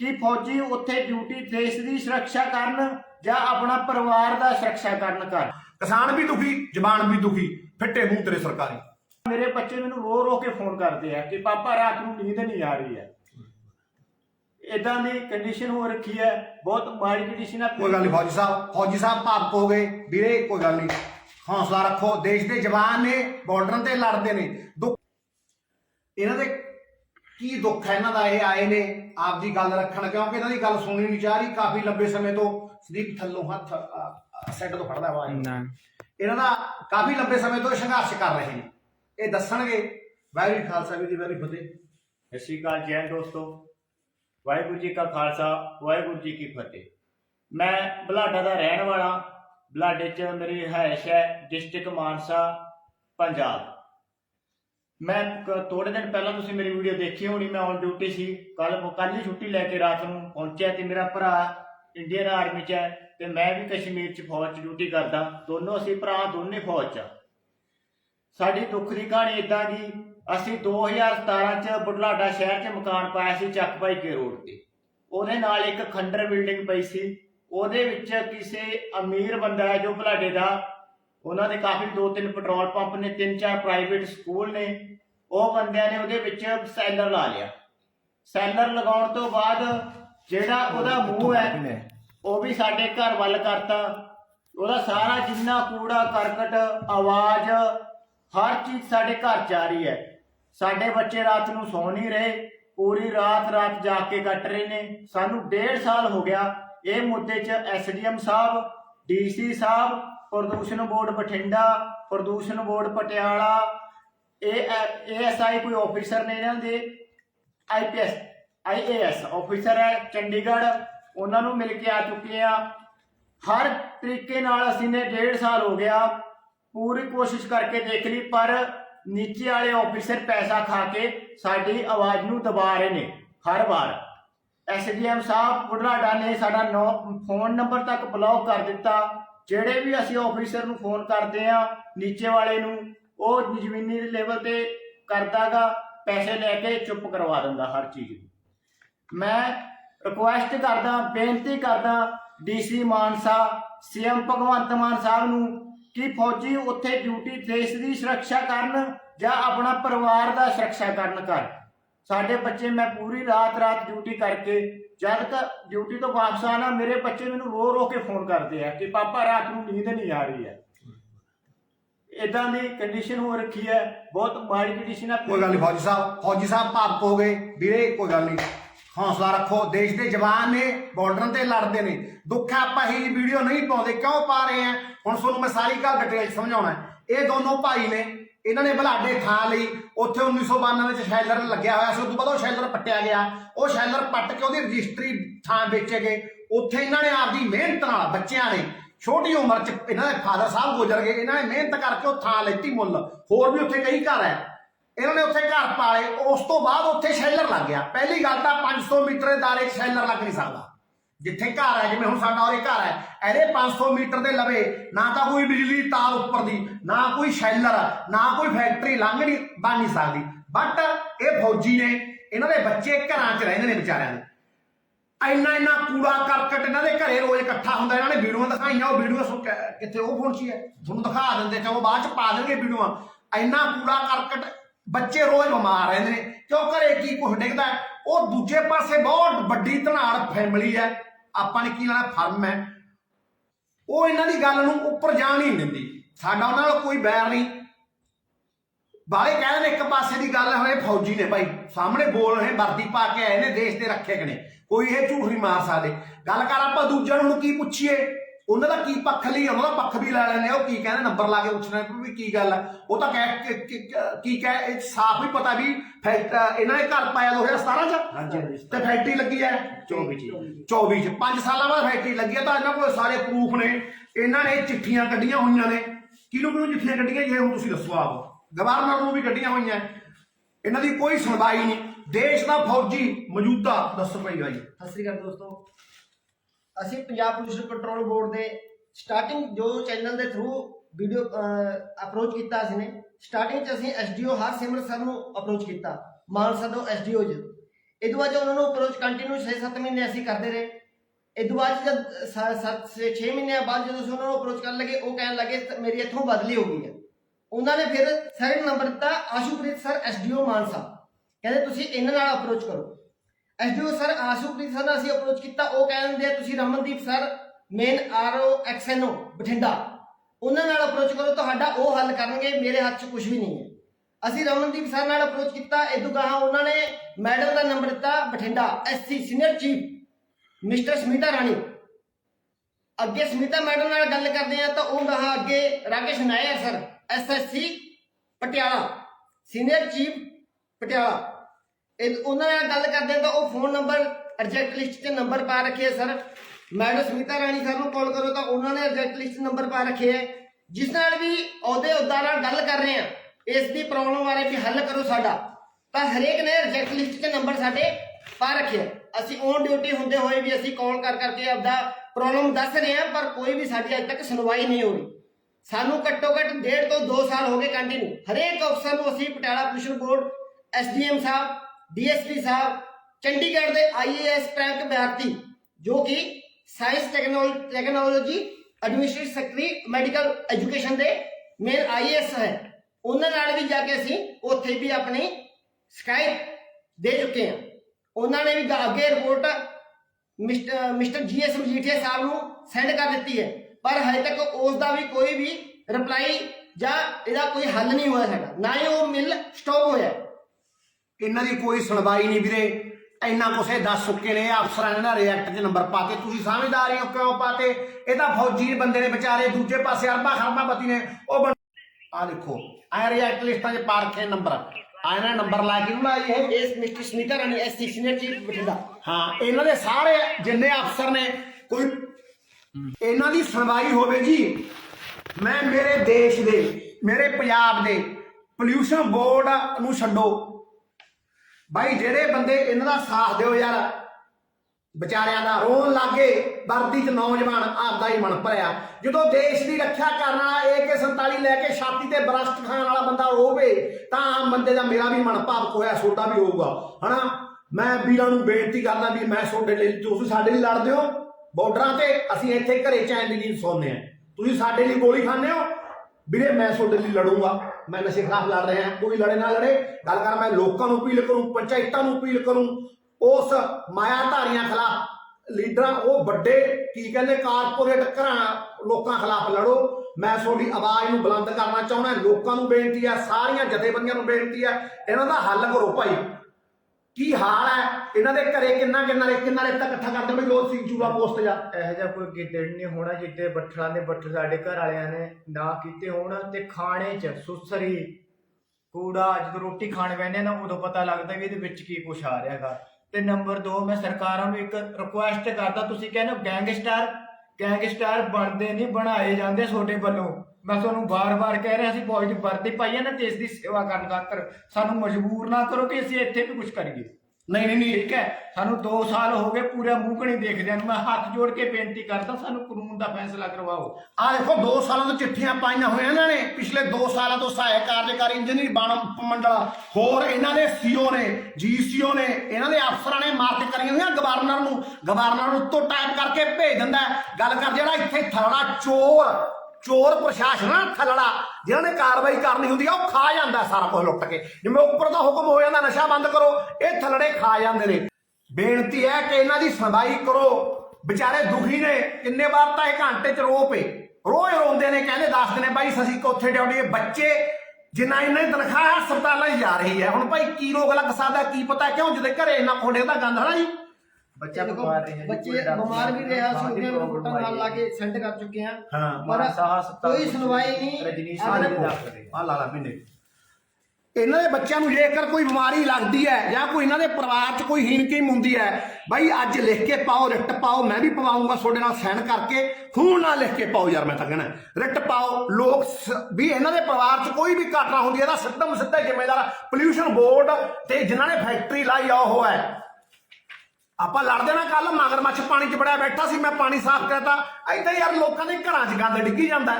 ਕਿ ਫੌਜੀ ਉੱਥੇ ਡਿਊਟੀ ਦੇਸ਼ ਦੀ ਸੁਰੱਖਿਆ ਕਰਨ ਜਾਂ ਆਪਣਾ ਪਰਿਵਾਰ ਦਾ ਸੁਰੱਖਿਆ ਕਰਨ ਕਰ। ਕਿਸਾਨ ਵੀ ਦੁਖੀ ਜ਼ਬਾਨ ਵੀ ਦੁਖੀ ਫਿੱਟੇ ਮੂੰਹ ਤੇਰੇ ਸਰਕਾਰੀ। ਮੇਰੇ ਬੱਚੇ ਮੈਨੂੰ ਰੋ ਰੋ ਕੇ ਫੋਨ ਕਰਦੇ ਆ ਕਿ ਪਾਪਾ ਰਾਤ ਨੂੰ ਨੀਂਦ ਨਹੀਂ ਆ ਰਹੀ ਹੈ। ਇਦਾਂ ਦੀ ਕੰਡੀਸ਼ਨ ਹੋ ਰੱਖੀ ਹੈ ਬਹੁਤ ਮਾੜੀ ਕੰਡੀਸ਼ਨ ਹੈ ਕੋਈ ਗੱਲ ਨਹੀਂ ਫੌਜੀ ਸਾਹਿਬ ਫੌਜੀ ਸਾਹਿਬ ਭਾਵਕ ਹੋ ਗਏ। ਵੀਰੇ ਕੋਈ ਗੱਲ ਨਹੀਂ ਹੌਸਲਾ ਰੱਖੋ। ਦੇਸ਼ ਦੇ ਜਵਾਨ ਨੇ ਬਾਰਡਰਾਂ ਤੇ ਲੜਦੇ ਨੇ। ਇਹਨਾਂ ਦੇ ਕੀ ਦੁੱਖ ਹੈ ਇਹਨਾਂ ਦਾ? ਇਹ ਆਏ ਨੇ ਆਪਦੀ ਗੱਲ ਰੱਖਣ ਕਿਉਂਕਿ ਇਹਨਾਂ ਦੀ ਗੱਲ ਸੁਣਨੀ ਨਹੀਂ ਚਾਹ ਰਹੀ ਕਾਫੀ ਲੰਬੇ ਸਮੇਂ ਤੋਂ। ਸਦੀਪ ਥੱਲੋਂ ਹੱਥ ਸੈੱਟ ਤੋਂ ਫੜਦਾ ਵਾ ਇਹਨਾਂ ਦਾ ਕਾਫੀ ਲੰਬੇ ਸਮੇਂ ਤੋਂ ਸੰਘਰਸ਼ ਕਰ ਰਹੇ ਨੇ। ਇਹ ਦੱਸਣਗੇ। ਵਾਹਿਗੁਰੂ ਖਾਲਸਾ ਵੀ ਜੀ ਵਾਹਿਗੁਰੂ ਫਤਿਹ। ਸਤਿ ਸ਼੍ਰੀ ਅਕਾਲ ਜੈ ਹਿੰਦ ਦੋਸਤੋ। ਵਾਹਿਗੁਰੂ ਜੀ ਕਾ ਖਾਲਸਾ ਵਾਹਿਗੁਰੂ ਜੀ ਕੀ ਫਤਿਹ। ਮੈਂ ਬਲਾਡਾ ਦਾ ਰਹਿਣ ਵਾਲਾ। ਬਲਾਡੇ 'ਚ ਮੇਰੀ ਰਿਹਾਇਸ਼ ਹੈ ਡਿਸਟ੍ਰਿਕਟ ਮਾਨਸਾ ਪੰਜਾਬ। ਮੈਂ ਥੋੜੇ ਦਿਨ ਪਹਿਲਾਂ ਤੁਸੀਂ ਮੇਰੀ ਵੀਡੀਓ ਦੇਖੀ ਹੋਣੀ, ਮੈਂ ਔਨ ਡਿਊਟੀ ਸੀ। ਕੱਲ ਕੱਲ ਹੀ ਛੁੱਟੀ ਲੈ ਕੇ ਰਾਤ ਨੂੰ ਪਹੁੰਚਿਆ ਤੇ ਮੇਰਾ ਭਰਾ ਇੰਡੀਅਨ ਆਰਮੀ 'ਚ ਹੈ ਤੇ ਮੈਂ ਵੀ ਕਸ਼ਮੀਰ 'ਚ ਫੌਜ 'ਚ ਡਿਊਟੀ ਕਰਦਾ। ਦੋਨੋਂ ਅਸੀਂ ਭਰਾ, ਦੋਨੇ ਫੌਜ 'ਚ ਸਾਡੀ ਦੁੱਖ ਦੀ ਕਹਾਣੀ ਇਦਾਂ ਦੀ ਅਸੀਂ 2017 ਚ ਬੁਢਲਾਡਾ ਸ਼ਹਿਰ 'ਚ ਮਕਾਨ ਪਾਇਆ ਸੀ ਚੱਕ ਭਾਈ ਕੇ ਰੋਡ ਤੇ। ਉਹਦੇ ਨਾਲ ਇੱਕ ਖੰਡਰ ਬਿਲਡਿੰਗ ਪਈ ਸੀ। ਉਹਦੇ ਵਿੱਚ ਕਿਸੇ ਅਮੀਰ ਬੰਦਾ ਹੈ ਜੋ ਬੁਢਲਾਡੇ ਦਾ ਉਹਨਾਂ ਦੇ ਕਾਫੀ ਦੋ ਤਿੰਨ ਪੈਟਰੋਲ ਪੰਪ ਨੇ ਤਿੰਨ ਚਾਰ ਪ੍ਰਾਈਵੇਟ ਸਕੂਲ ਨੇ। ਉਹ ਬੰਦਿਆਂ ਨੇ ਉਹਦੇ ਵਿੱਚ ਸੈਲਰ ਲਾ ਲਿਆ। ਸੈਲਰ ਲਗਾਉਣ ਤੋਂ ਬਾਅਦ ਜਿਹੜਾ ਉਹਦਾ ਮੂੰਹ ਹੈ, ਉਹ ਵੀ ਸਾਡੇ ਘਰ ਵੱਲ ਕਰਤਾ। ਉਹਦਾ ਸਾਰਾ ਜਿੰਨਾ ਕੂੜਾ, ਕਰਕਟ, ਆਵਾਜ਼, ਹਰ ਚੀਜ਼ ਸਾਡੇ ਘਰ ਚ ਆ ਰਹੀ ਹੈ। ਸਾਡੇ ਬੱਚੇ ਰਾਤ ਨੂੰ ਸੌ ਨਹੀਂ ਰਹੇ। ਪੂਰੀ ਰਾਤ ਰਾਤ ਜਾ ਕੇ ਕੱਟ ਰਹੇ ਨੇ। ਸਾਨੂੰ ਡੇਢ ਸਾਲ ਹੋ ਗਿਆ। ਇਹ ਮੁੱਦੇ 'ਚ ਐਸਡੀਐਮ ਸਾਹਿਬ ਡੀਸੀ ਸਾਹਿਬ ਪ੍ਰਦੂਸ਼ਣ ਬੋਰਡ ਬਠਿੰਡਾ, ਪ੍ਰਦੂਸ਼ਣ ਬੋਰਡ ਪਟਿਆਲਾ, ਇਹ ਏਐਸਆਈ ਕੋਈ ਆਫੀਸਰ ਨੇ ਇਹਨਾਂ ਦੇ ਆਈਪੀਐਸ ਆਈਏਐਸ ਆਫੀਸਰ ਹੈ, ਚੰਡੀਗੜ੍ਹ, ਉਹਨਾਂ ਨੂੰ ਮਿਲ ਕੇ ਆ ਚੁੱਕੇ ਆ। ਹਰ ਤਰੀਕੇ ਨਾਲ ਅਸੀਂ ਨੇ ਡੇਢ ਸਾਲ ਹੋ ਗਿਆ, ਪੂਰੀ ਕੋਸ਼ਿਸ਼ ਕਰਕੇ ਦੇਖ ਲਈ, ਪਰ ਨੀਚੇ ਵਾਲੇ ਆਫੀਸਰ ਪੈਸਾ ਖਾ ਕੇ ਸਾਡੀ ਆਵਾਜ਼ ਨੂੰ ਦਬਾ ਰਹੇ ਨੇ, ਹਰ ਵਾਰ। ਐਸਡੀਐਮ ਸਾਹਿਬ ਬੁਢਲਾਡਾ ਨੇ ਸਾਡਾ ਫੋਨ ਨੰਬਰ ਤੱਕ ਬਲੌਕ ਕਰ ਦਿੱਤਾ। ਜਿਹੜੇ ਵੀ ਅਸੀਂ ਆਫੀਸਰ ਨੂੰ ਫੋਨ ਕਰਦੇ ਆ ਨੀਚੇ ਵਾਲੇ ਨੂੰ, ਉਹ ਜ਼ਮੀਨੀ ਲੈਵਲ ਤੇ ਕਰਦਾਗਾ, ਪੈਸੇ ਲੈ ਕੇ ਚੁੱਪ ਕਰਵਾ ਦਿੰਦਾ ਹਰ ਚੀਜ਼ ਨੂੰ। ਮੈਂ ਰਿਕੁਐਸਟ ਕਰਦਾ, ਬੇਨਤੀ ਕਰਦਾ ਡੀਸੀ ਮਾਨਸਾ ਸੀਐਮ ਭਗਵੰਤ ਮਾਨ ਸਾਹਿਬ ਨੂੰ ਕਿ ਫੌਜੀ ਉੱਥੇ ਡਿਊਟੀ ਦੇਸ਼ ਦੀ ਸੁਰੱਖਿਆ ਕਰਨ ਜਾਂ ਆਪਣਾ ਪਰਿਵਾਰ ਦਾ ਸੁਰੱਖਿਆ ਕਰਨ ਕਰ ਸਾਡੇ ਬੱਚੇ ਮੈਂ ਪੂਰੀ ਰਾਤ ਰਾਤ ਡਿਊਟੀ ਕਰਕੇ ਜਦ ਤੱਕ ਡਿਊਟੀ ਤੋਂ ਵਾਪਸ ਆਣਾ ਮੇਰੇ ਬੱਚੇ ਮੈਨੂੰ ਰੋ ਰੋ ਕੇ ਫੋਨ ਕਰਦੇ ਆ ਕਿ ਪਾਪਾ, ਰਾਤ ਨੂੰ ਨੀਂਦ ਨਹੀਂ ਆ ਰਹੀ ਹੈ। ਇਦਾਂ ਦੀ ਕੰਡੀਸ਼ਨ ਹੋ ਰੱਖੀ ਹੈ, ਬਹੁਤ ਮਾੜੀ ਕੰਡੀਸ਼ਨ ਹੈ ਕੋਈ ਗੱਲ ਨਹੀਂ, ਫੌਜੀ ਸਾਹਿਬ ਫੌਜੀ ਸਾਹਿਬ ਭਾਵਕ ਹੋ ਗਏ। ਵੀਰੇ, ਕੋਈ ਗੱਲ ਨਹੀਂ। ਹੌਸਲਾ ਰੱਖੋ, ਦੇਸ਼ ਦੇ ਜਵਾਨ ਨੇ ਬਾਰਡਰਾਂ ਤੇ ਲੜਦੇ ਨੇ। ਦੁੱਖ ਹੈ ਆਪਾਂ ਹੀ ਵੀਡੀਓ ਨਹੀਂ ਪਾਉਂਦੇ। ਕਿਉਂ ਪਾ ਰਹੇ ਆ? ਹੁਣ ਤੁਹਾਨੂੰ ਮੈਂ ਸਾਰੀ ਗੱਲ ਡਿਟੇਲ ਸਮਝਾਉਣਾ ਇਹ ਦੋਨੋਂ ਭਾਈ ਨੇ ਇਹਨਾਂ ਨੇ ਬਲਾਡੇ ਥਾਂ ਲਈ। ਉੱਥੇ 1992 ਚ ਸ਼ੈਲਰ ਲੱਗਿਆ ਹੋਇਆ ਸੀ। ਉਸ ਤੋਂ ਬਾਅਦ ਉਹ ਸ਼ੈਲਰ ਪੱਟਿਆ ਗਿਆ। ਉਹ ਸ਼ੈਲਰ ਪੱਟ ਕੇ ਉਹਦੀ ਰਜਿਸਟਰੀ ਥਾਂ ਵੇਚੇ ਗਏ। ਉੱਥੇ ਇਹਨਾਂ ਨੇ ਆਪਦੀ ਮਿਹਨਤ ਨਾਲ ਬੱਚਿਆਂ ਨੇ, ਛੋਟੀ ਉਮਰ ਚ ਇਹਨਾਂ ਦੇ ਫਾਦਰ ਸਾਹਿਬ ਗੁਜ਼ਰ ਗਏ। ਇਹਨਾਂ ਨੇ ਮਿਹਨਤ ਕਰਕੇ ਉਹ ਥਾਂ ਲੈਤੀ ਮੁੱਲ। ਹੋਰ ਵੀ ਉੱਥੇ ਕਈ ਘਰ ਹੈ। ਇਹਨਾਂ ਨੇ ਉੱਥੇ ਘਰ ਪਾਲੇ। ਉਸ ਤੋਂ ਬਾਅਦ ਉੱਥੇ ਸ਼ੈਲਰ ਲੱਗ ਗਿਆ। ਪਹਿਲੀ ਗੱਲ ਤਾਂ 500 ਮੀਟਰ ਦੇ ਦਾਇਰੇ 'ਚ ਸ਼ੈਲਰ ਲੱਗ ਨਹੀਂ ਸਕਦਾ। ਜਿੱਥੇ ਘਰ ਹੈ, ਜਿਵੇਂ ਹੁਣ ਸਾਡਾ ਉਹਦੇ ਘਰ ਹੈ, ਇਹਦੇ 500 ਮੀਟਰ ਦੇ ਲਵੇ, ਨਾ ਤਾਂ ਕੋਈ ਬਿਜਲੀ ਦੀ ਤਾਰ ਉੱਪਰ ਦੀ, ਨਾ ਕੋਈ ਸ਼ੈਲਰ, ਨਾ ਕੋਈ ਫੈਕਟਰੀ ਲੰਘ ਨਹੀਂ, ਬਣ ਨਹੀਂ ਸਕਦੀ। ਬਟ ਇਹ ਫੌਜੀ ਨੇ, ਇਹਨਾਂ ਦੇ ਬੱਚੇ ਘਰਾਂ 'ਚ ਰਹਿੰਦੇ ਨੇ ਵਿਚਾਰਿਆਂ ਦੇ। ਇੰਨਾ ਇੰਨਾ ਕੂੜਾ ਕਰਕਟ ਇਹਨਾਂ ਦੇ ਘਰੇ ਰੋਜ਼ ਇਕੱਠਾ ਹੁੰਦਾ, ਇਹਨਾਂ ਨੇ ਵੀਡੀਓ ਦਿਖਾਈਆਂ, ਉਹ ਵੀਡੀਓ ਸੁਣ ਕਿੱਥੇ ਉਹ ਪਹੁੰਚੀ ਹੈ, ਤੁਹਾਨੂੰ ਦਿਖਾ ਦਿੰਦੇ ਚਾਹੋ ਬਾਅਦ 'ਚ ਪਾ ਦੇਣਗੇ ਵੀਡੀਓਆਂ। ਇੰਨਾ ਕੂੜਾ ਕਰਕਟ ਬੱਚੇ ਰੋਜ਼ ਬਿਮਾਰ ਰਹਿੰਦੇ ਨੇ, ਕਿਉਂ ਘਰੇ ਕੀ ਕੁਝ ਡਿੱਗਦਾ ਉਹ ਦੂਜੇ ਪਾਸੇ ਬਹੁਤ ਵੱਡੀ ਧਨਾੜ ਫੈਮਿਲੀ ਹੈ। ਆਪਾਂ ਨੇ ਕੀ ਲੈਣਾ? ਫਰਮ ਹੈ। ਉਹ ਇਹਨਾਂ ਦੀ ਗੱਲ ਨੂੰ ਉੱਪਰ ਜਾਣ ਹੀ ਨਹੀਂ ਦਿੰਦੀ। ਸਾਡਾ ਉਹਨਾਂ ਨਾਲ ਕੋਈ ਬੈਰ ਨਹੀਂ। ਬਾਲੇ ਕਹਿੰਦੇ ਨੇ ਇੱਕ ਪਾਸੇ ਦੀ ਗੱਲ ਹੋਏ ਫੌਜੀ ਨੇ ਭਾਈ। ਸਾਹਮਣੇ ਬੋਲ ਰਹੇ ਵਰਦੀ ਪਾ ਕੇ ਆਏ ਨੇ, ਦੇਸ਼ ਦੇ ਰੱਖਿਅਕ ਨੇ। ਕੋਈ ਇਹ ਝੂਠ ਨਹੀਂ ਮਾਰ ਸਕਦੇ। ਗੱਲ ਕਰ ਆਪਾਂ ਦੂਜਿਆਂ ਨੂੰ ਕੀ ਪੁੱਛੀਏ? ਉਹਨਾਂ ਦਾ ਕੀ ਪੱਖ ਲਈ ਉਹਨਾਂ ਦਾ ਪੱਖ ਵੀ ਲੈ ਲੈਣੇ ਉਹ ਕੀ ਕਹਿੰਦੇ ਨੰਬਰ ਲਾ ਕੇ ਪੁੱਛਣਾ ਵੀ ਕੀ ਗੱਲ ਹੈ ਉਹ ਤਾਂ ਕਹਿ ਕਿ- ਕਿ- ਕਿ- ਕੀ ਕਹਿ ਇਹ ਸਾਫ਼ ਹੀ ਪਤਾ ਵੀ ਇਹਨਾਂ ਨੇ ਘਰ ਪਾਇਆ 2017 ਚ? ਹਾਂਜੀ, ਹਾਂਜੀ। ਤੇ ਫੈਕਟਰੀ ਲੱਗੀ ਹੈ 24 ਜੀ 24 ਚ। 5 ਸਾਲਾਂ ਬਾਅਦ ਫੈਕਟਰੀ ਲੱਗੀ ਹੈ ਤਾਂ ਇਹਨਾਂ ਕੋਲ ਸਾਰੇ ਪ੍ਰੂਫ ਨੇ। ਇਹਨਾਂ ਨੇ ਚਿੱਠੀਆਂ ਕੱਢੀਆਂ ਹੋਈਆਂ ਨੇ। ਕਿਹਨੂੰ ਕਿਹਨੂੰ ਚਿੱਠੀਆਂ ਕੱਢੀਆਂ? ਜੇ ਹੁਣ ਤੁਸੀਂ ਦੱਸੋ ਆਪ। ਗਵਰਨਰ ਨੂੰ ਵੀ ਕੱਢੀਆਂ ਹੋਈਆਂ। ਇਹਨਾਂ ਦੀ ਕੋਈ ਸੁਣਵਾਈ ਨਹੀਂ। ਦੇਸ਼ ਦਾ ਫੌਜੀ ਮੌਜੂਦਾ ਦੱਸੋ ਭਾਈ ਭਾਈ ਸਤਿ ਸ੍ਰੀ ਅਕਾਲ ਦੋਸਤੋ। ਅਸੀਂ ਪੰਜਾਬ ਪੋਲਿਊਸ਼ਨ ਕੰਟਰੋਲ ਬੋਰਡ ਦੇ ਸਟਾਰਟਿੰਗ ਜੋ ਚੈਨਲ ਦੇ ਥਰੂ ਵੀਡੀਓ ਅਪਰੋਚ ਕੀਤਾ ਅਸੀਂ ਨੇ ਸਟਾਰਟਿੰਗ ਚ ਅਸੀਂ ਐਸਡੀਓ ਹਰਸਿਮਰਤ ਸਰ ਨੂੰ ਅਪਰੋਚ ਕੀਤਾ ਮਾਨਸਾ ਤੋਂ ਐਸਡੀਓ ਜੀ ਇਹ ਤੋਂ ਬਾਅਦ 'ਚ ਉਹਨਾਂ ਨੂੰ ਅਪਰੋਚ ਕੰਟੀਨਿਊ 6-7 ਮਹੀਨੇ ਅਸੀਂ ਕਰਦੇ ਰਹੇ। ਇਹ ਤੋਂ ਬਾਅਦ 'ਚ ਜਦ 6 ਮਹੀਨਿਆਂ ਬਾਅਦ ਜਦੋਂ ਅਸੀਂ ਉਹਨਾਂ ਨੂੰ ਅਪਰੋਚ ਕਰਨ ਲੱਗੇ, ਉਹ ਕਹਿਣ ਲੱਗੇ "ਤ- ਮੇਰੀ ਇੱਥੋਂ ਬਦਲੀ ਹੋ ਗਈ ਹੈ। ਉਹਨਾਂ ਨੇ ਫਿਰ ਸੈਕਿੰਡ ਨੰਬਰ ਦਿੱਤਾ ਆਸ਼ੂਪ੍ਰੀਤ ਸਰ ਐਸਡੀਓ ਮਾਨਸਾ ਕਹਿੰਦੇ, ਤੁਸੀਂ ਇਹਨਾਂ ਨਾਲ ਅਪਰੋਚ ਕਰੋ। ਐਸਡੀਓ ਸਰ ਆਸ਼ੂਪ੍ਰੀਤ ਸਰ ਨਾਲ ਅਸੀਂ ਅਪਰੋਚ ਕੀਤਾ, ਉਹ ਕਹਿੰਦੇ ਆ, ਤੁਸੀਂ Ramandeep sir main RO XEN Bathinda. ਉਹਨਾਂ ਨਾਲ ਅਪਰੋਚ ਕਰੋ, ਤੁਹਾਡਾ ਉਹ ਹੱਲ ਕਰਨਗੇ, ਮੇਰੇ ਹੱਥ 'ਚ ਕੁਝ ਵੀ ਨਹੀਂ ਹੈ। ਅਸੀਂ ਰਮਨਦੀਪ ਸਰ ਨਾਲ ਅਪਰੋਚ ਕੀਤਾ ਇਦੋਂ ਗਾਹਾਂ ਉਹਨਾਂ ਨੇ ਮੈਡਮ ਦਾ ਨੰਬਰ ਦਿੱਤਾ, Bathinda SC senior chief mister Smita Rani. ਅੱਗੇ ਸਮਿਤਾ ਮੈਡਮ ਨਾਲ ਗੱਲ ਕਰਦੇ ਆ, ਤਾਂ ਉਹ ਗਾਹਾਂ ਅੱਗੇ Rakesh Nair sir SSC Patiala. Senior chief Patiala. ਇਹ ਉਹਨਾਂ ਨਾਲ ਗੱਲ ਕਰਦੇ ਆ ਤਾਂ ਉਹ ਫੋਨ ਨੰਬਰ ਰਿਜੈਕਟ ਲਿਸਟ 'ਚ ਨੰਬਰ ਪਾ ਰੱਖੇ sir madam Smita Rani sir ਨੂੰ ਕਾਲ ਕਰੋ ਤਾਂ ਉਹਨਾਂ ਨੇ ਰਿਜੈਕਟ ਲਿਸਟ ਨੰਬਰ ਪਾ ਰੱਖੇ ਹੈ ਜਿਸ ਨਾਲ ਵੀ ਅਹੁਦੇ ਅਹੁਦਾ ਨਾਲ ਗੱਲ ਕਰ ਰਹੇ ਆ, ਇਸ ਦੀ ਪ੍ਰੋਬਲਮ ਬਾਰੇ ਵੀ ਹੱਲ ਕਰੋ ਸਾਡਾ। ਤਾਂ ਹਰੇਕ ਨੇ ਰਿਜੈਕਟ ਲਿਸਟ 'ਚ ਨੰਬਰ ਸਾਡੇ ਪਾ ਰੱਖਿਆ ਅਸੀਂ ਔਨ ਡਿਊਟੀ ਹੁੰਦੇ ਹੋਏ ਵੀ ਅਸੀਂ ਕਾਲ ਕਰ ਕਰਕੇ ਆਪਦਾ ਪ੍ਰੋਬਲਮ ਦੱਸ ਰਹੇ ਹਾਂ ਪਰ ਕੋਈ ਵੀ ਸਾਡੀ ਅਜੇ ਤੱਕ ਸੁਣਵਾਈ ਨਹੀਂ ਹੋ ਰਹੀ ਸਾਨੂੰ ਘੱਟੋ ਘੱਟ ਡੇਢ ਤੋਂ 2 ਸਾਲ ਹੋ ਗਏ ਕੰਟੀਨਿਊ ਹਰੇਕ ਅਫਸਰ ਨੂੰ ਅਸੀਂ ਪਟਿਆਲਾ ਪੁਲਿਸ ਬੋਰਡ ਐਸਡੀਐਮ ਸਾਹਿਬ ਡੀਐਸਪੀ ਸਾਹਿਬ, ਚੰਡੀਗੜ੍ਹ ਦੇ ਆਈਏਐਸ ਰੈਂਕ ਵਿਦਿਆਰਥੀ, ਜੋ ਕਿ science technology administrative secretary medical education ਦੇ ਮੇਨ ਆਈਏਐਸ ਹੈ। ਉਹਨਾਂ ਨਾਲ ਵੀ ਜਾ ਕੇ ਅਸੀਂ ਉੱਥੇ ਵੀ ਆਪਣੀ ਸ਼ਿਕਾਇਤ ਦੇ ਚੁੱਕੇ ਹਾਂ। ਉਹਨਾਂ ਨੇ ਵੀ ਗ- ਅੱਗੇ report mister mister GS Majithia ਸਾਹਿਬ ਨੂੰ ਸੈਂਡ ਕਰ ਦਿੱਤੀ ਹੈ। ਪਰ ਹਜੇ ਤੱਕ ਉਸ ਦਾ ਵੀ ਕੋਈ ਵੀ ਰਿਪਲਾਈ ਜਾਂ ਇਹਦਾ ਕੋਈ ਹੱਲ ਨਹੀਂ ਹੋਇਆ ਸਾਡਾ ਨਾ ਹੀ ਉਹ ਮਿਲ ਸਟਾਪ ਹੋਇਆ। ਇਹਨਾਂ ਦੀ ਕੋਈ ਸੁਣਵਾਈ ਨਹੀਂ ਵੀਰੇ। ਇੰਨਾ ਕੁਛ ਇਹ ਦੱਸ ਚੁੱਕੇ ਨੇ ਅਫਸਰਾਂ ਨੇ ਨਾ ਰਿਐਕਟ 'ਚ ਨੰਬਰ ਪਾਤੇ। ਤੁਸੀਂ ਸਮਝਦਾਰ ਹੋ ਕਿਉਂ ਪਾਤੇ? ਇਹ ਤਾਂ ਫੌਜੀ ਬੰਦੇ ਨੇ ਵਿਚਾਰੇ ਦੂਜੇ ਪਾਸੇ ਅਰਬਾ ਖਰਬਾ ਪਤੀ ਨੇ ਉਹ ਆ ਦੇਖੋ ਆ ਰਿਐਕਟ ਲਿਸਟਾਂ 'ਚ ਪਾ ਰੱਖੇ ਨੰਬਰ ਆ ਇਹਨਾਂ ਨੰਬਰ ਲਾ ਕੇ ਨੂੰ ਇਹ। ਇਸ mister Smita Rani S senior chief Bathinda. ਹਾਂ ਇਹਨਾਂ ਦੇ ਸਾਰੇ ਜਿੰਨੇ ਅਫਸਰ ਨੇ ਕੋਈ ਇਹਨਾਂ ਦੀ ਸੁਣਵਾਈ ਹੋਵੇ ਜੀ। ਮੈਂ ਮੇਰੇ ਦੇਸ਼ ਦੇ ਮੇਰੇ ਪੰਜਾਬ ਦੇ ਪੋਲਿਊਸ਼ਨ ਬੋਰਡ ਨੂੰ ਛੱਡੋ। ਬਾਈ, ਜਿਹੜੇ ਬੰਦੇ ਇਹਨਾਂ ਦਾ ਸਾਥ ਦਿਓ ਯਾਰ, ਵਿਚਾਰਿਆਂ ਦਾ ਰੋਣ ਲੱਗੇ, ਵਰਦੀ 'ਚ ਨੌਜਵਾਨ ਆਪਦਾ ਹੀ ਮਨ ਭਰਿਆ। ਜਦੋਂ ਦੇਸ਼ ਦੀ ਰੱਖਿਆ ਕਰਨ ਵਾਲਾ AK47 ਲੈ ਕੇ ਛਾਤੀ ਤੇ ਬਰਸਟ ਖਾਣ ਵਾਲਾ ਬੰਦਾ ਰੋਵੇ ਤਾਂ ਆਮ ਬੰਦੇ ਦਾ ਮੇਰਾ ਵੀ ਮਨ ਭਾਵਕ ਹੋਇਆ ਛੋਟਾ ਵੀ ਹੋਊਗਾ। ਹਨਾ? ਮੈਂ ਵੀਰਾਂ ਨੂੰ ਬੇਨਤੀ ਕਰਦਾ ਵੀ ਮੈਂ ਤੁਹਾਡੇ ਲਈ, ਤੁਸੀਂ ਸਾਡੇ ਲਈ ਲੜਦੇ ਹੋ, ਬਾਰਡਰਾਂ ਤੇ ਅਸੀਂ ਇੱਥੇ ਘਰੇ ਚੈਨ ਦੀ ਨੀਂਦ ਸੌਂਦੇ ਆ ਤੁਸੀਂ ਸਾਡੇ ਲਈ ਗੋਲੀ ਖਾਂਦੇ ਹੋ ਵੀਰੇ, ਮੈਂ ਤੁਹਾਡੇ ਲਈ ਲੜੂੰਗਾ। ਮੈਂ ਨਸ਼ੇ ਖਿਲਾਫ ਲੜ ਰਿਹਾ ਕੋਈ ਲੜੇ ਨਾ ਲੜੇ, ਗੱਲ ਕਰ, ਮੈਂ ਲੋਕਾਂ ਨੂੰ ਅਪੀਲ ਕਰੂੰ, ਪੰਚਾਇਤਾਂ ਨੂੰ ਅਪੀਲ ਕਰੂੰ। ਉਸ ਮਾਇਆਧਾਰੀਆਂ ਖਿਲਾਫ ਲੀਡਰਾਂ, ਉਹ ਵੱਡੇ, ਕੀ ਕਹਿੰਦੇ, ਕਾਰਪੋਰੇਟ ਘਰਾਂ ਲੋਕਾਂ ਖਿਲਾਫ ਲੜੋ। ਮੈਂ ਤੁਹਾਡੀ ਆਵਾਜ਼ ਨੂੰ ਬੁਲੰਦ ਕਰਨਾ ਚਾਹੁੰਦਾ। ਲੋਕਾਂ ਨੂੰ ਬੇਨਤੀ ਹੈ ਸਾਰੀਆਂ ਜਥੇਬੰਦੀਆਂ ਨੂੰ ਬੇਨਤੀ ਹੈ ਇਹਨਾਂ ਦਾ ਹੱਲ ਕਰੋ ਭਾਈ। ਕੀ ਹਾਲ ਹੈ? ਇਹਨਾਂ ਦੇ ਘਰੇ ਕਿੰਨਾ ਕਿੰਨਾ ਰੇ ਕਿੰਨਾ ਰੇਤਾ ਇਕੱਠਾ ਕਰਦੇ ਬਈ ਉਹ ਸਿੰਘ ਚੂੜਾ ਪੋਸਟ ਜਾ ਇਹੋ ਜਿਹਾ ਕੋਈ ਗਿੱਦੜ ਨਹੀਂ ਹੋਣਾ ਜਿੱਦੇ ਬੱਠਲਾਂ ਦੇ ਬੱਠਲ ਸਾਡੇ ਘਰ ਵਾਲਿਆਂ ਨੇ ਨਾ ਕੀਤੇ ਹੋਣ ਤੇ ਖਾਣੇ 'ਚ ਸੁਸਰੀ। ਕੂੜਾ ਜਦੋਂ ਰੋਟੀ ਖਾਣ ਬੈਠੇ ਨਾ, ਉਦੋਂ ਪਤਾ ਲੱਗਦਾ ਵੀ ਇਹਦੇ ਵਿੱਚ ਕੀ ਕੁਛ ਆ ਰਿਹਾਗਾ ਤੇ ਨੰਬਰ 2 ਮੈਂ ਸਰਕਾਰਾਂ ਨੂੰ ਇੱਕ ਰਿਕੁਐਸਟ ਕਰਦਾ, ਤੁਸੀਂ ਕਹਿੰਦੇ ਹੋ ਗੈਂਗਸਟਰ? ਗੈਂਗਸਟਰ ਬਣਦੇ ਨਹੀਂ, ਬਣਾਏ ਜਾਂਦੇ ਤੁਹਾਡੇ ਵੱਲੋਂ। ਮੈਂ ਤੁਹਾਨੂੰ ਬਾਰ-ਬਾਰ ਕਹਿ ਰਿਹਾ ਸੀ ਫੌਜ ਦੀ ਵਰਦੀ ਪਾਈ ਹੈ ਨਾ ਦੇਸ਼ ਦੀ ਸੇਵਾ ਕਰਨ ਖਾਤਰ। ਸਾਨੂੰ ਮਜਬੂਰ ਨਾ ਕਰੋ ਕਿ ਅਸੀਂ ਇੱਥੇ ਵੀ ਕੁਝ ਕਰੀਏ। ਨਹੀਂ ਨਹੀਂ ਨਹੀਂ। ਠੀਕ ਹੈ? ਸਾਨੂੰ 2 ਸਾਲ ਹੋ ਗਏ ਪੂਰਾ ਮੂੰਹ ਕਣੀ ਦੇਖਦਿਆਂ ਨੂੰ। ਮੈਂ ਹੱਥ ਜੋੜ ਕੇ ਬੇਨਤੀ ਕਰਦਾ ਸਾਨੂੰ ਕਾਨੂੰਨ ਦਾ ਫੈਸਲਾ ਕਰਵਾਓ। ਆ ਦੇਖੋ 2 ਸਾਲਾਂ ਤੋਂ ਚਿੱਠੀਆਂ ਪਾਈਆਂ ਹੋਈਆਂ ਇਹਨਾਂ ਨੇ। ਪਿਛਲੇ 2 ਸਾਲਾਂ ਤੋਂ ਸਹਾਇਕ ਕਾਰਜਕਾਰੀ ਇੰਜੀਨੀਅਰ ਬਣ ਮੰਡਲ ਹੋਰ ਇਹਨਾਂ ਦੇ ਸੀਓ ਨੇ ਜੀਸੀਓ ਨੇ ਇਹਨਾਂ ਦੇ ਅਫਸਰਾਂ ਨੇ ਮਾਰਕ ਕਰੀਆਂ ਹੋਈਆਂ ਗਵਰਨਰ ਨੂੰ। ਗਵਰਨਰ ਨੂੰ ਉੱਤੋਂ ਟਾਈਪ ਕਰਕੇ ਭੇਜ ਦਿੰਦਾ। ਗੱਲ ਕਰ ਜਿਹੜਾ ਇੱਥੇ ਥਲੜਾ ਚੋਰ ਚੋਰ ਪ੍ਰਸ਼ਾਸਨ ਆ ਥਲੜਾ ਜਿਹਨਾਂ ਨੇ ਕਾਰਵਾਈ ਕਰਨੀ ਹੁੰਦੀ ਆ, ਉਹ ਖਾ ਜਾਂਦਾ ਸਾਰਾ ਕੁਝ ਲੁੱਟ ਕੇ। ਜਿਵੇਂ ਉੱਪਰ ਦਾ ਹੁਕਮ ਹੋ ਜਾਂਦਾ, ਨਸ਼ਾ ਬੰਦ ਕਰੋ, ਇਹ ਥਲੜੇ ਖਾ ਜਾਂਦੇ ਨੇ। ਬੇਨਤੀ ਹੈ ਕਿ ਇਹਨਾਂ ਦੀ ਸੁਣਵਾਈ ਕਰੋ। ਵਿਚਾਰੇ ਦੁਖੀ ਨੇ, ਕਿੰਨੇ ਵਾਰ ਤਾਂ ਇਹ ਘੰਟੇ ਚ ਰੋ ਪਏ। ਰੋਜ਼ ਰੋਂਦੇ ਨੇ, ਕਹਿੰਦੇ ਦੱਸਦੇ ਨੇ, ਬਾਈ, ਅਸੀਂ ਕੋਥੇ ਡਿਊਟੀ ਬੱਚੇ, ਜਿੰਨਾ ਇਹਨਾਂ ਦੀ ਤਨਖਾਹ ਹਸਪਤਾਲਾਂ 'ਚ ਜਾ ਰਹੀ ਹੈ। ਹੁਣ ਭਾਈ ਕੀ ਰੋਗ ਲੱਗ ਸਕਦਾ, ਕੀ ਪਤਾ ਕਿਉਂ ਜਿਹਦੇ ਘਰੇ ਇੰਨਾ ਖੋਡੇ ਦਾ ਗੰਦ ਹਨਾ ਜੀ। ਬੱਚਾ ਦੇਖੋ, ਬਿਮਾਰ ਰਹੇ ਬੱਚੇ ਬਿਮਾਰ ਵੀ ਰਿਹਾ ਸੀ ਉਹਦੀਆਂ ਰਿਪੋਰਟਾਂ ਨਾਲ ਲਾ ਕੇ ਸੈਂਡ ਕਰ ਚੁੱਕੇ ਹਾਂ। ਹਾਂ ਪਰ ਹਸਪਤਾਲ ਕੋਈ ਸੁਣਵਾਈ ਨਹੀਂ। ਰਜਨੀਸ਼ ਅਗਰ- ਦੇ ਦਾਖਲ ਨੇ ਆ ਲਾ ਲਾ ਮਹੀਨੇ ਇਹਨਾਂ ਦੇ ਬੱਚਿਆਂ ਨੂੰ ਜੇਕਰ ਕੋਈ ਬਿਮਾਰੀ ਲੱਗਦੀ ਹੈ ਜਾਂ ਕੋਈ ਇਹਨਾਂ ਦੇ ਪਰਿਵਾਰ 'ਚ ਕੋਈ ਹੀਨਕੀਮ ਹੁੰਦੀ ਹੈ ਬਾਈ ਅੱਜ ਲਿਖ ਕੇ ਪਾਓ ਰਿਟ ਪਾਓ ਮੈਂ ਵੀ ਪਵਾਉਂਗਾ ਤੁਹਾਡੇ ਨਾਲ ਸਾਈਨ ਕਰਕੇ ਖੂਨ ਨਾਲ ਲਿਖ ਕੇ ਪਾਓ ਯਾਰ ਮੈਂ ਤਾਂ ਕਹਿਣਾ ਰਿਟ ਪਾਓ ਲੋਕ ਸ- ਵੀ ਇਹਨਾਂ ਦੇ ਪਰਿਵਾਰ 'ਚ ਕੋਈ ਵੀ ਘਟਨਾ ਹੁੰਦੀ ਹੈ ਇਹਦਾ ਸਿੱਧਮ ਸਿੱਧਾ ਜ਼ਿੰਮੇਦਾਰ ਪੋਲਿਊਸ਼ਨ ਬੋਰਡ ਤੇ ਜਿਨ੍ਹਾਂ ਨੇ ਫੈਕਟਰੀ ਲਾਈ ਆ ਉਹ ਹੈ। ਆਪਾਂ ਲੜਦੇ ਨਾ ਕੱਲ ਮਗਰਮੱਛ ਪਾਣੀ 'ਚ ਬੜਿਆ ਬੈਠਾ ਸੀ ਮੈਂ ਪਾਣੀ ਸਾਫ਼ ਕਰਤਾ ਇੱਥੇ ਯਾਰ ਲੋਕਾਂ ਦੇ ਘਰਾਂ 'ਚ ਗੰਦ ਡਿੱਗੀ ਜਾਂਦਾ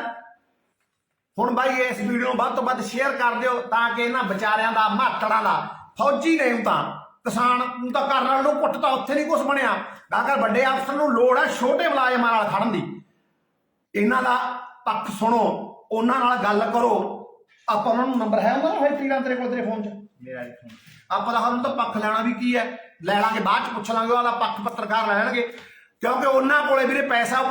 ਹੁਣ ਬਾਈ ਇਸ ਵੀਡੀਓ ਨੂੰ ਵੱਧ ਤੋਂ ਵੱਧ ਸ਼ੇਅਰ ਕਰ ਦਿਓ ਤਾਂ ਕਿ ਇਹਨਾਂ ਵਿਚਾਰਿਆਂ ਦਾ ਮਾਤੜਾਂ ਦਾ ਫੌਜੀ ਨੇ ਤਾਂ ਕਿਸਾਨ ਨੂੰ ਤਾਂ ਕਰਨ ਵਾਲੇ ਨੂੰ ਕੁੱਟ ਤਾਂ ਉੱਥੇ ਨਹੀਂ ਕੁਝ ਬਣਿਆ। ਅਗਰ ਵੱਡੇ ਅਫਸਰ ਨੂੰ ਲੋੜ ਹੈ ਛੋਟੇ ਮੁਲਾਜ਼ਮਾਂ ਨਾਲ ਖੜਨ ਦੀ। ਇਹਨਾਂ ਦਾ ਪੱਖ ਸੁਣੋ ਉਹਨਾਂ ਨਾਲ ਗੱਲ ਕਰੋ। ਆਪਾਂ ਉਹਨਾਂ ਨੂੰ ਨੰਬਰ ਹੈ ਉਹਨਾਂ ਦਾ ਹੋਏ ਤੀਰਾਂ ਤੇਰੇ ਕੋਲ ਤੇਰੇ ਫੋਨ 'ਚ? ਮੇਰਾ phone। ਆਪਾਂ ਤਾਂ ਉਹਨਾਂ ਤੋਂ ਪੱਖ ਲੈਣਾ ਵੀ ਕੀ ਹੈ? ਲੈ ਲਾਂਗੇ, ਬਾਅਦ ਚ ਪੁੱਛ ਲਾਂਗੇ ਉਹਦਾ ਪੱਖ ਪੱਤਰਕਾਰ ਲੈਣਗੇ। ਕਿਉਂਕਿ ਉਹਨਾਂ ਕੋਲੇ ਵੀਰੇ ਪੈਸਾ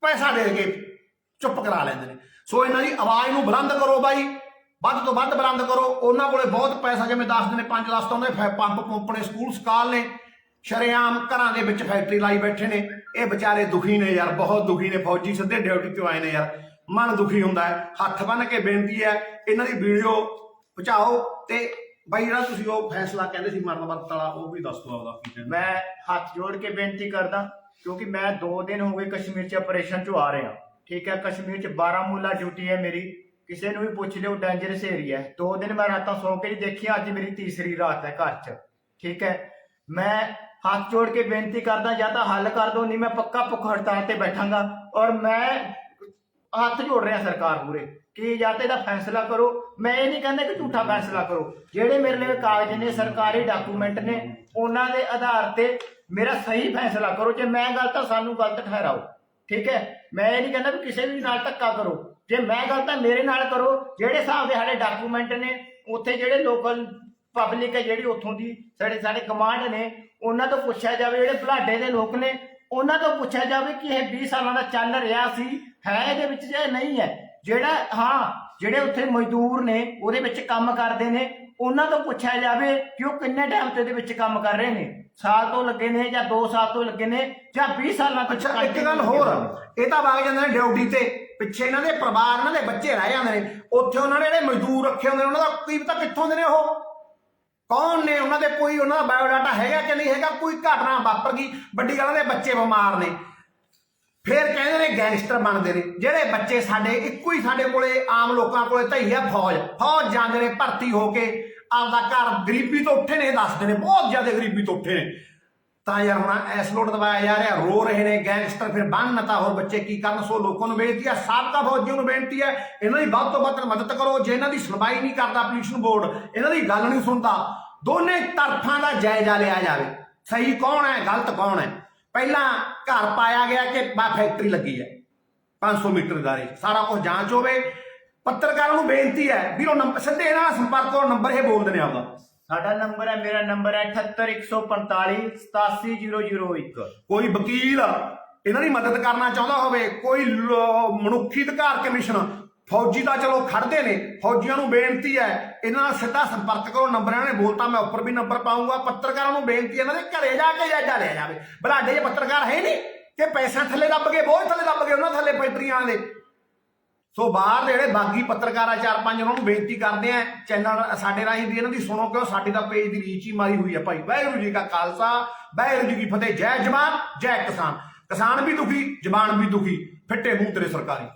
ਪੈਸਾ ਦੇ ਕੇ ਚੁੱਪ ਕਰਾ ਲੈਂਦੇ ਨੇ। ਸੋ ਇਹਨਾਂ ਦੀ ਆਵਾਜ਼ ਨੂੰ ਬੁਲੰਦ ਕਰੋ ਬਾਈ। ਵੱਧ ਤੋਂ ਵੱਧ ਬੁਲੰਦ ਕਰੋ। ਉਹਨਾਂ ਕੋਲੇ ਬਹੁਤ ਪੈਸਾ, ਜਿਵੇਂ ਦੱਸਦੇ ਨੇ 5 10 ਤੋਂ ਨੇ ਪੰਪ ਪੰਪ ਨੇ, ਸਕੂਲ ਸਕਾਲ ਨੇ। ਸ਼ਰੇਆਮ ਘਰਾਂ ਦੇ ਵਿੱਚ ਫੈਕਟਰੀ ਲਾਈ ਬੈਠੇ ਨੇ। ਇਹ ਵਿਚਾਰੇ ਦੁਖੀ ਨੇ ਯਾਰ, ਬਹੁਤ ਦੁਖੀ ਨੇ। ਫੌਜੀ ਸਿੱਧੇ ਡਿਊਟੀ ਤੋਂ ਆਏ ਨੇ ਯਾਰ। ਮਨ ਦੁਖੀ ਹੁੰਦਾ ਹੈ। ਹੱਥ ਬੰਨ ਕੇ ਬੇਨਤੀ ਹੈ, ਇਹਨਾਂ ਦੀ ਵੀਡੀਓ ਪਹੁੰਚਾਓ ਤੇ ਬਾਈ ਜਿਹੜਾ ਤੁਸੀਂ ਉਹ ਫੈਸਲਾ ਕਹਿੰਦੇ ਸੀ ਮਰਨ ਵਰਤ ਵਾਲਾ, ਉਹ ਵੀ ਦੱਸ ਦਿਓ ਆਪਦਾ ਕੀ ਕਹਿੰਦੇ। ਮੈਂ ਹੱਥ ਜੋੜ ਕੇ ਬੇਨਤੀ ਕਰਦਾ, ਕਿਉਂਕਿ ਮੈਂ 2 ਦਿਨ ਹੋ ਗਏ ਕਸ਼ਮੀਰ ਚ ਆਪਰੇਸ਼ਨ ਚੋਂ ਆ ਰਿਹਾ। ਠੀਕ ਹੈ, ਕਸ਼ਮੀਰ ਚ ਬਾਰਾਮੂਲਾ ਡਿਊਟੀ ਹੈ ਮੇਰੀ। ਕਿਸੇ ਨੂੰ ਵੀ ਪੁੱਛ ਲਿਓ ਡੇਂਜਰਸ ਏਰੀਆ ਹੈ। 2 ਦਿਨ ਮੈਂ ਰਾਤਾਂ ਸੌ ਕੇ ਨਹੀਂ ਦੇਖੀਆਂ, ਅੱਜ ਮੇਰੀ ਤੀਸਰੀ ਰਾਤ ਹੈ ਘਰ ਚ। ਠੀਕ ਹੈ, ਮੈਂ ਹੱਥ ਜੋੜ ਕੇ ਬੇਨਤੀ ਕਰਦਾ, ਜਾਂ ਤਾਂ ਹੱਲ ਕਰ ਦਿਓ, ਨਹੀਂ ਮੈਂ ਪੱਕਾ ਭੁੱਖ ਹੜਤਾਲ ਤੇ ਬੈਠਾਂਗਾ। ਔਰ ਮੈਂ ਹੱਥ ਜੋੜ ਰਿਹਾ ਸਰਕਾਰ ਪੂਰੇ। ਕਿ ਜਾਂ ਤਾਂ ਇਹਦਾ ਫੈਸਲਾ ਕਰੋ। ਮੈਂ ਇਹ ਨਹੀਂ ਕਹਿੰਦਾ ਕਿ ਝੂਠਾ ਫੈਸਲਾ ਕਰੋ। ਜਿਹੜੇ ਮੇਰੇ ਲਈ ਕਾਗਜ਼ ਨੇ, ਸਰਕਾਰੀ ਡਾਕੂਮੈਂਟ ਨੇ, ਉਹਨਾਂ ਦੇ ਆਧਾਰ ਤੇ ਮੇਰਾ ਸਹੀ ਫੈਸਲਾ ਕਰੋ। ਜੇ ਮੈਂ ਗਲਤ ਤਾਂ ਸਾਨੂੰ ਗਲਤ ਠਹਿਰਾਓ। ਠੀਕ ਹੈ? ਮੈਂ ਇਹ ਨਹੀਂ ਕਹਿੰਦਾ ਵੀ ਕਿਸੇ ਵੀ ਨਾਲ ਧੱਕਾ ਕਰੋ। ਜੇ ਮੈਂ ਗਲਤ ਤਾਂ ਮੇਰੇ ਨਾਲ ਕਰੋ। ਜਿਹੜੇ ਹਿਸਾਬ ਦੇ ਸਾਡੇ ਡਾਕੂਮੈਂਟ ਨੇ, ਉੱਥੇ ਜਿਹੜੇ ਲੋਕਲ ਪਬਲਿਕ ਹੈ, ਜਿਹੜੀ ਉੱਥੋਂ ਦੀ ਸਾਡੇ ਸਾਡੇ ਕਮਾਂਡ ਨੇ, ਉਹਨਾਂ ਤੋਂ ਪੁੱਛਿਆ ਜਾਵੇ, ਜਿਹੜੇ ਬਲਾਡੇ ਦੇ ਲੋਕ ਨੇ, ਉਹਨਾਂ ਤੋਂ ਪੁੱਛਿਆ ਜਾਵੇ ਕਿ ਇਹ 20 ਸਾਲਾਂ ਦਾ ਚੱਲ ਰਿਹਾ ਸੀ, ਹੈ ਇਹਦੇ ਵਿੱਚ ਜਾਂ ਨਹੀਂ ਹੈ। ਜਿਹੜਾ ਹਾਂ ਜਿਹੜੇ ਉੱਥੇ ਮਜ਼ਦੂਰ ਨੇ ਉਹਦੇ ਵਿੱਚ ਕੰਮ ਕਰਦੇ ਨੇ ਉਹਨਾਂ ਤੋਂ ਪੁੱਛਿਆ ਜਾਵੇ ਕਿ ਉਹ ਕਿੰਨੇ ਟਾਈਮ ਤੋਂ ਇਹਦੇ ਵਿੱਚ ਕੰਮ ਕਰ ਰਹੇ ਨੇ? ਸਾਲ ਤੋਂ ਲੱਗੇ ਨੇ ਜਾਂ 2 ਸਾਲ ਤੋਂ ਲੱਗੇ ਨੇ ਜਾਂ 20 ਸਾਲਾਂ ਤੋਂ ਅੱਛਾ ਇੱਕ ਗੱਲ ਹੋਰ। ਇਹ ਤਾਂ ਵਗ ਜਾਂਦੇ ਨੇ ਡਿਊਟੀ ਤੇ। ਪਿੱਛੇ ਇਹਨਾਂ ਦੇ ਪਰਿਵਾਰ ਇਹਨਾਂ ਦੇ ਬੱਚੇ ਰਹਿ ਜਾਂਦੇ ਨੇ। ਉੱਥੇ ਉਹਨਾਂ ਨੇ ਜਿਹੜੇ ਮਜ਼ਦੂਰ ਰੱਖੇ ਹੁੰਦੇ ਨੇ ਉਹਨਾਂ ਦਾ ਕੀ ਪਤਾ ਕਿੱਥੋਂ ਦੇ ਨੇ ਉਹ? ਕੌਣ ਨੇ ਉਹਨਾਂ ਦੇ ਕੋਈ ਉਹਨਾਂ ਦਾ ਬਾਇਓਡਾਟਾ ਹੈਗਾ ਕਿ ਨਹੀਂ ਹੈਗਾ? ਕੋਈ ਘਟਨਾ ਵਾਪਰ ਗਈ। ਵੱਡੀ ਗੱਲ ਦੇ ਬੱਚੇ ਬਿਮਾਰ ਨੇ। ਫਿਰ ਕਹਿੰਦੇ ਨੇ ਗੈਂਗਸਟਰ ਬਣਦੇ ਨੇ, ਜਿਹੜੇ ਬੱਚੇ ਸਾਡੇ, ਇੱਕੋ ਹੀ ਸਾਡੇ ਕੋਲੇ, ਆਮ ਲੋਕਾਂ ਕੋਲੇ ਧਈ ਆ ਫੌਜ। ਫੌਜ ਜਾਂਦੇ ਨੇ ਭਰਤੀ ਹੋ ਕੇ ਆਪਦਾ ਘਰ ਗਰੀਬੀ ਤੋਂ ਉੱਠੇ ਨੇ, ਇਹ ਦੱਸਦੇ ਨੇ, ਬਹੁਤ ਜ਼ਿਆਦਾ ਗਰੀਬੀ ਤੋਂ ਉੱਠੇ ਨੇ। ਤਾਂ ਯਾਰ ਹੁਣ ਐਸ ਲੋਟ ਦਵਾਇਆ ਜਾ ਰਿਹਾ, ਰੋ ਰਹੇ ਨੇ ਗੈਂਗਸਟਰ, ਫਿਰ ਬੰਨ ਤਾਂ ਹੋਰ ਬੱਚੇ ਕੀ ਕਰਨ, ਸੋ ਲੋਕਾਂ ਨੂੰ ਬੇਨਤੀ ਹੈ ਸਾਬਕਾ ਫੌਜੀਆਂ ਨੂੰ ਬੇਨਤੀ ਹੈ ਇਹਨਾਂ ਦੀ ਵੱਧ ਤੋਂ ਵੱਧ ਮਦਦ ਕਰੋ, ਜੇ ਇਹਨਾਂ ਦੀ ਸੁਣਵਾਈ ਨਹੀਂ ਕਰਦਾ ਪੋਲੀਸ਼ਨ ਬੋਰਡ, ਇਹਨਾਂ ਦੀ ਗੱਲ ਨਹੀਂ ਸੁਣਦਾ, ਦੋਨੇ ਤਰਫਾਂ ਦਾ ਜਾਇਜ਼ਾ ਲਿਆ ਜਾਵੇ। ਸਹੀ ਕੌਣ ਹੈ, ਗਲਤ ਕੌਣ ਹੈ? ਪਹਿਲਾਂ ਘਰ ਪਾਇਆ ਗਿਆ ਕਿ ਬਾ ਫੈਕਟਰੀ ਲੱਗੀ ਹੈ। 500 ਮੀਟਰ ਦਾਰੇ ਸਾਰਾ ਕੁਝ ਜਾਂਚ ਹੋਵੇ। ਪੱਤਰਕਾਰਾਂ ਨੂੰ ਬੇਨਤੀ ਹੈ ਵੀਰੋ ਨੰਬਰ ਸਿੱਧੇ ਇਹਨਾਂ ਨਾਲ ਸੰਪਰਕ ਕਰੋ ਨੰਬਰ ਇਹ ਬੋਲਦੇ ਨੇ ਆਪਦਾ ਸਾਡਾ ਨੰਬਰ ਹੈ ਮੇਰਾ ਨੰਬਰ ਹੈ 78145 87001 ਕੋਈ ਵਕੀਲ ਇਹਨਾਂ ਦੀ ਮਦਦ ਕਰਨਾ ਚਾਹੁੰਦਾ ਹੋਵੇ ਕੋਈ ਮਨੁੱਖੀ ਅਧਿਕਾਰ ਕਮਿਸ਼ਨ ਫੌਜੀ ਤਾਂ ਚਲੋ ਖੜਦੇ ਨੇ, ਫੌਜੀਆਂ ਨੂੰ ਬੇਨਤੀ ਹੈ, ਇਹਨਾਂ ਨਾਲ ਸਿੱਧਾ ਸੰਪਰਕ ਕਰੋ, ਨੰਬਰ ਇਹਨਾਂ ਨੇ ਬੋਲਤਾ, ਮੈਂ ਉੱਪਰ ਵੀ ਨੰਬਰ ਪਾਉਂਗਾ ਪੱਤਰਕਾਰਾਂ ਨੂੰ ਬੇਨਤੀ ਇਹਨਾਂ ਦੇ ਘਰੇ ਜਾ ਕੇ ਜਾਇਜ਼ਾ ਲਿਆ ਜਾਵੇ। ਬਲਾਡੇ ਦੇ ਪੱਤਰਕਾਰ ਹੈ ਨਹੀਂ ਕਿ ਪੈਸਾ ਥੱਲੇ ਦੱਬ ਗਏ ਬੋਝ ਥੱਲੇ ਦੱਬ ਗਏ ਉਹਨਾਂ ਥੱਲੇ ਫੈਕਟਰੀਆਂ ਦੇ ਸੋ ਬਾਹਰ ਦੇ ਜਿਹੜੇ ਬਾਗੀ ਪੱਤਰਕਾਰ ਆ, ਚਾਰ ਪੰਜ ਉਹਨਾਂ ਨੂੰ ਬੇਨਤੀ ਕਰਦੇ ਆ, ਚੈਨਲ ਸਾਡੇ ਰਾਹੀਂ ਵੀ ਇਹਨਾਂ ਦੀ ਸੁਣੋ ਕਿਉਂ ਸਾਡੀ ਤਾਂ ਪੇਜ ਦੀ ਰੀਚ ਹੀ ਮਾਰੀ ਹੋਈ ਹੈ ਭਾਈ। ਵਾਹਿਗੁਰੂ ਜੀ ਕਾ ਖਾਲਸਾ, ਵਾਹਿਗੁਰੂ ਜੀ ਕੀ ਫਤਿਹ। ਜੈ ਜਵਾਨ, ਜੈ ਕਿਸਾਨ। ਕਿਸਾਨ ਵੀ ਦੁਖੀ, ਜਵਾਨ ਵੀ ਦੁਖੀ। ਫਿੱਟੇ ਮੂੰਹ ਤੇਰੇ ਸਰਕਾਰੀ।